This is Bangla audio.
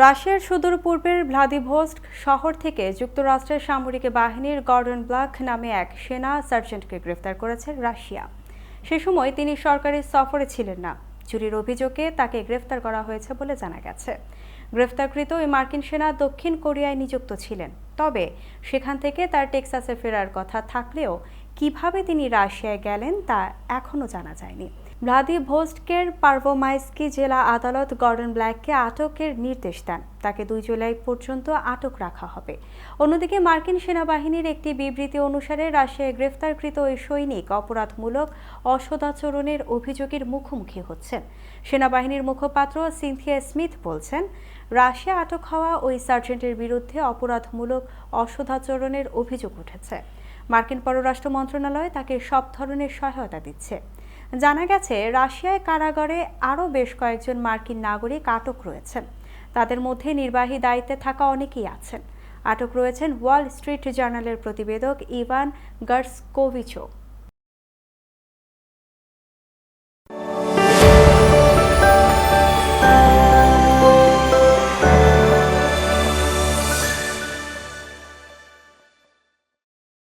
রাশিয়ার সুদূর পূর্বের ভ্লাদিভোস্ট শহর থেকে যুক্তরাষ্ট্রের সামরিক বাহিনীর গর্ডন ব্লাক নামে এক সেনা সার্জেন্টকে গ্রেফতার করেছে রাশিয়া। সে সময় তিনি সরকারি সফরে ছিলেন না। চুরির অভিযোগে তাকে গ্রেফতার করা হয়েছে বলে জানা গেছে। গ্রেফতারকৃত ওই মার্কিন সেনা দক্ষিণ কোরিয়ায় নিযুক্ত ছিলেন। তবে সেখান থেকে তার টেক্সাসে ফেরার কথা থাকলেও কীভাবে তিনি রাশিয়ায় গেলেন তা এখনও জানা যায়নি। ভ্লাদিভোস্টকের পার্ভোমাইস্কি জেলা আদালত গর্ডন ব্ল্যাককে আটকের নির্দেশ দেন। তাকে দুই জুলাই পর্যন্ত আটক রাখা হবে। অন্যদিকে মার্কিন সেনাবাহিনীর একটি বিবৃতি অনুসারে রাশিয়ায় গ্রেফতারকৃত ওই সৈনিক অপরাধমূলক অসদাচরণের অভিযোগের মুখোমুখি হচ্ছেন। সেনাবাহিনীর মুখপাত্র সিনথিয়া স্মিথ বলছেন রাশিয়া আটক হওয়া ওই সার্জেন্টের বিরুদ্ধে অপরাধমূলক অসদাচরণের অভিযোগ উঠেছে। মার্কিন পররাষ্ট্র মন্ত্রণালয় তাকে সব ধরনের সহায়তা দিচ্ছে। জানা গেছে, রাশিয়ায় কারাগারে আরও বেশ কয়েকজন মার্কিন নাগরিক আটক রয়েছেন। তাদের মধ্যে নির্বাহী দায়িত্বে থাকা অনেকেই আছেন। আটক রয়েছেন ওয়াল স্ট্রিট জার্নালের প্রতিবেদক ইভান গার্সকোভিচও।